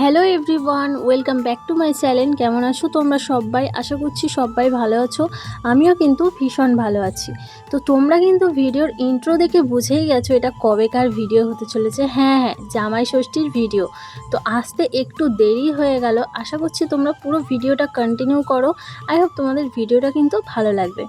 Hello everyone, welcome back to my channel. কেমন আছো তোমরা সবাই? আশা করছি সবাই ভালো আছো। আমিও কিন্তু ভীষণ ভালো আছি। তো তোমরা কিন্তু ভিডিওর ইন্ট্রো দেখে বুঝেই গেছো এটা কবেকার ভিডিও হতে চলেছে। হ্যাঁ হ্যাঁ জামাই ষষ্ঠীর ভিডিও তো আসতে একটু দেরি হয়ে গেল। আশা করছি তোমরা পুরো ভিডিওটা কন্টিনিউ করো। আই হোপ তোমাদের ভিডিওটা কিন্তু ভালো লাগবে।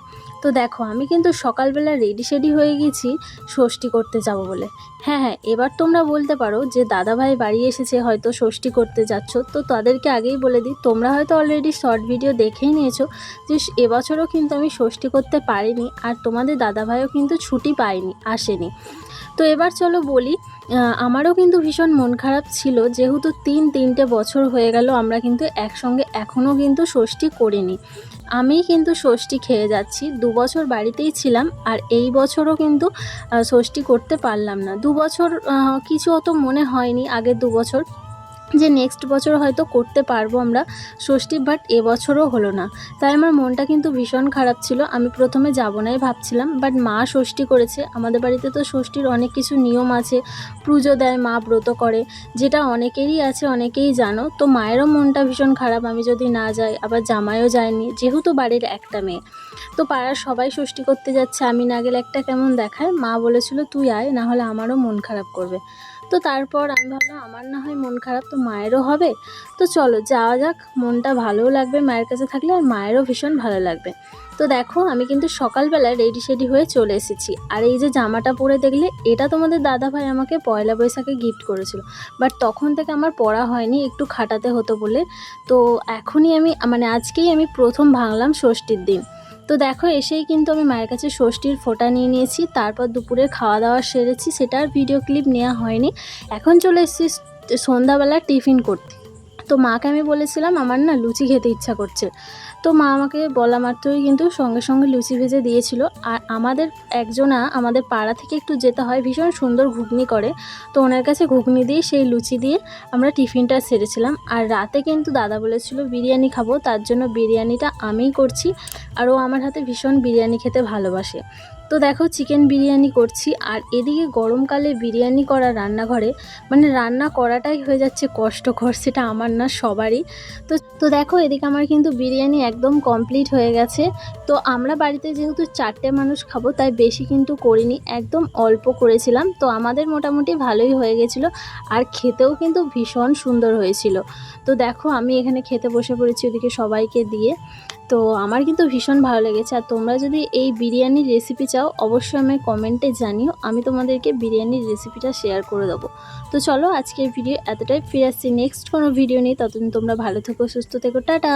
তো দেখো, আমি কিন্তু সকালবেলা রেডি সেডি হয়ে গেছি ষষ্ঠী করতে যাব বলে। হ্যাঁ হ্যাঁ এবার তোমরা বলতে পারো যে দাদাভাই বাড়ি এসেছে, হয়তো ষষ্ঠী করতে যাচ্ছ। তো তাদেরকে আগেই বলে দিই, তোমরা হয়তো অলরেডি শর্ট ভিডিও দেখেই নিয়েছো যে এবছরও কিন্তু আমি ষষ্ঠী করতে পারিনি আর তোমাদের দাদাভাইও কিন্তু ছুটি পায়নি, আসেনি। তো এবার চলো বলি আমারও কিন্তু ভীষণ মন খারাপ ছিল, যেহেতু তিন তিনটে বছর হয়ে গেল, আমরা কিন্তু একসঙ্গে এখনও কিন্তু ষষ্ঠী করিনি। আমি কিন্তু ষষ্ঠী খেয়ে যাচ্ছি, দু বছর বাড়িতেই ছিলাম, আর এই বছরও কিন্তু ষষ্ঠী করতে পারলাম না। দু বছর কিছু অত মনে হয়নি, আগের দু বছর। যে নেক্সট বছর হয়তো করতে পারব আমরা, ষষ্ঠী বাট এবছরও হলো না। তাই আমার মনটা কিন্তু ভীষণ খারাপ ছিল। আমি প্রথমে যাব নাই ভাবছিলাম বাট মা ষষ্ঠী করেছে। আমাদের বাড়িতে তো ষষ্ঠীর অনেক কিছু নিয়ম আছে। পুজো দেয়, মা ব্রত করে, যেটা অনেকেরই আছে, অনেকেই জানো। তো মায়েরও মনটা ভীষণ খারাপ, আমি যদি না যাই, আবার জামাইও যায়নি, যেহেতু বাড়ির একটা মেয়ে। তো পাড়ার সবাই ষষ্ঠী করতে যাচ্ছে, আমি না গেলে একটা কেমন দেখায়? মা বলেছিল, তুই আয় না হলে আমারও মন খারাপ করবে। তো তারপর আমি ভাবলাম, আমার না হয় মন খারাপ তো মায়েরও হবে। তো চলো যাওয়া যাক, মনটা ভালোও লাগবে মায়ের কাছে থাকলে আর মায়েরও ভীষণ ভালো লাগবে। তো দেখো আমি কিন্তু সকালবেলা রেডি সেডি হয়ে চলে এসেছি। আর এই যে জামাটা পরে দেখলে এটা তোমাদের দাদা ভাই আমাকে পয়লা বৈশাখে গিফট করেছিল। বাট তখন থেকে আমার পরা হয়নি, একটু খাটাতে হতো বলে। তো এখনই আমি মানে আজকেই আমি প্রথম ভাঙলাম ষষ্ঠীর দিন। তো দেখো এসেই কিন্তু আমি মায়ের কাছে ষষ্ঠীর ফোঁটা নিয়ে নিয়েছি, তারপর দুপুরে খাওয়া দাওয়া সেরেছি সেটার ভিডিও ক্লিপ নেওয়া হয়নি। এখন চলে এসেছি সন্ধ্যাবেলা টিফিন করতে তো মাকে আমি বলেছিলাম আমার না লুচি খেতে ইচ্ছা করছে। তো মা আমাকে বলা মাত্রই কিন্তু সঙ্গে সঙ্গে লুচি ভেজে দিয়েছিল। আর আমাদের একজনা আমাদের পাড়া থেকে একটু যেতে হয়, ভীষণ সুন্দর ঘুগনি করে। তো ওনার কাছে ঘুগনি দিয়ে সেই লুচি দিয়ে আমরা টিফিনটা সেরেছিলাম। আর রাতে কিন্তু দাদা বলেছিল, বিরিয়ানি খাব। তার জন্য বিরিয়ানিটা আমিই করছি। আর ও আমার হাতে ভীষণ বিরিয়ানি খেতে ভালোবাসে। তো দেখো চিকেন বিরিয়ানি করছি। আর এদিকে গরমকালে বিরিয়ানি করা রান্নাঘরে মানে রান্না করাটাই হয়ে যাচ্ছে কষ্টকর, সেটা আমার না, সবারই। তো তো দেখো, এদিকে আমার কিন্তু বিরিয়ানি একদম কমপ্লিট হয়ে গেছে। তো আমরা বাড়িতে যেহেতু চারটে মানুষ খাব, তাই বেশি কিন্তু করিনি, একদম অল্প করেছিলাম। তো আমাদের মোটামুটি ভালোই হয়ে গেছিল, আর খেতেও কিন্তু ভীষণ সুন্দর হয়েছিল। তো দেখো, আমি এখানে খেতে বসে পড়েছি ওদিকে সবাইকে দিয়ে। তো আমার কিন্তু ভীষণ ভালো লেগেছে। আর তোমরা যদি এই বিরিয়ানির রেসিপি চাও, অবশ্যই আমায় কমেন্টে জানিও। আমি তোমাদেরকে বিরিয়ানির রেসিপিটা শেয়ার করে দেবো। তো চলো আজকের ভিডিও এতটাই। ফিরে আসছি নেক্সট কোনো ভিডিও নিয়ে। ততদিন তোমরা ভালো থেকো, সুস্থ থেকো। টাটা!